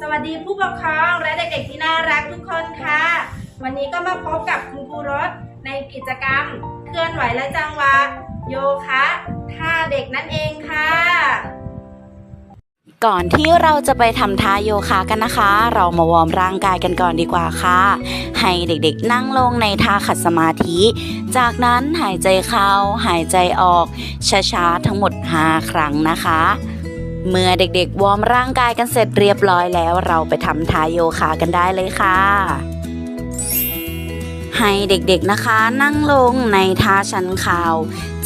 สวัสดีผู้ปกครองและเด็กๆที่น่ารักทุกคนค่ะ วันนี้ก็มาพบกับคุณครูรถในกิจกรรม เคลื่อนไหวและจังหวะโยคะท่าเด็กนั่นเองค่ะ ก่อนที่เราจะไปทำท่าโยคะกันนะคะ เรามาวอร์มร่างกายกันก่อนดีกว่าค่ะ ให้เด็กๆนั่งลงในท่าขัดสมาธิ จากนั้นหายใจเข้า หายใจออก ช้าๆ ทั้งหมด 5 ครั้งนะคะ เมื่อเด็กๆวอร์มร่างกายกันเสร็จเรียบร้อยแล้ว เราไปทำท่าโยคะกันได้เลยค่ะ ให้เด็กๆนะคะนั่งลงในท่าชันเข่า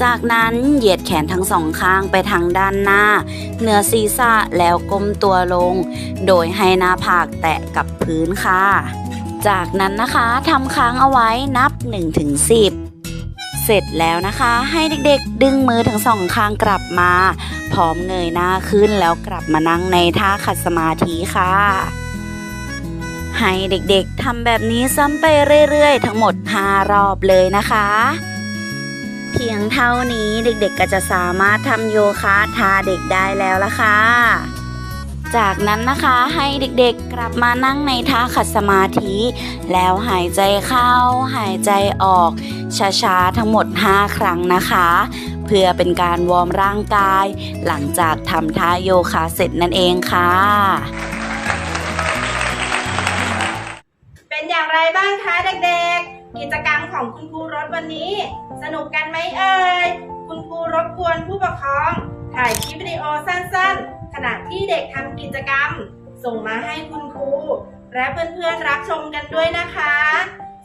จากนั้นเหยียดแขนทั้งสองข้างไปทางด้านหน้า เหนือศีรษะแล้วก้มตัวลง โดยให้หน้าผากแตะกับพื้นค่ะ จากนั้นนะคะทำค้างเอาไว้นับ 1-10 เสร็จแล้วนะคะ ให้เด็กๆ ดึงมือทั้งสองข้างกลับมา พร้อมเงยหน้าขึ้นแล้วกลับมานั่งในท่าขัดสมาธิค่ะ ให้เด็กๆทำแบบนี้ซ้ำไปเรื่อยๆ ทั้งหมด 5 รอบเลยนะคะ เพียงเท่านี้เด็กๆก็จะสามารถทำโยคะท่าเด็กได้แล้วละค่ะ จากนั้นนะคะให้เด็กๆกลับมานั่งในท่าขัดสมาธิ แล้วหายใจเข้า หายใจออก ช้าๆ ทั้งหมด 5 ครั้งนะคะเพื่อเป็นการวอร์มร่างกาย หลังจากทำท่าโยคะเสร็จนั่นเองค่ะ บ้างคะเด็กๆ กิจกรรมของคุณครูรถวันนี้ สนุกกันไหมเอ่ย คุณครูรบกวนผู้ปกครอง ถ่ายคลิปวิดีโอสั้นๆ ขณะที่เด็กทำกิจกรรม ส่งมาให้คุณครู และเพื่อนๆรับชมกันด้วยนะคะ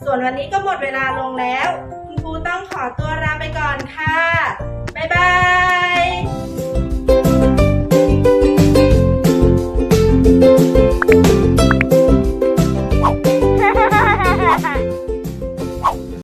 ส่วนวันนี้ก็หมดเวลาลงแล้ว คุณครูต้องขอตัวลาไปก่อนค่ะ บ๊ายบาย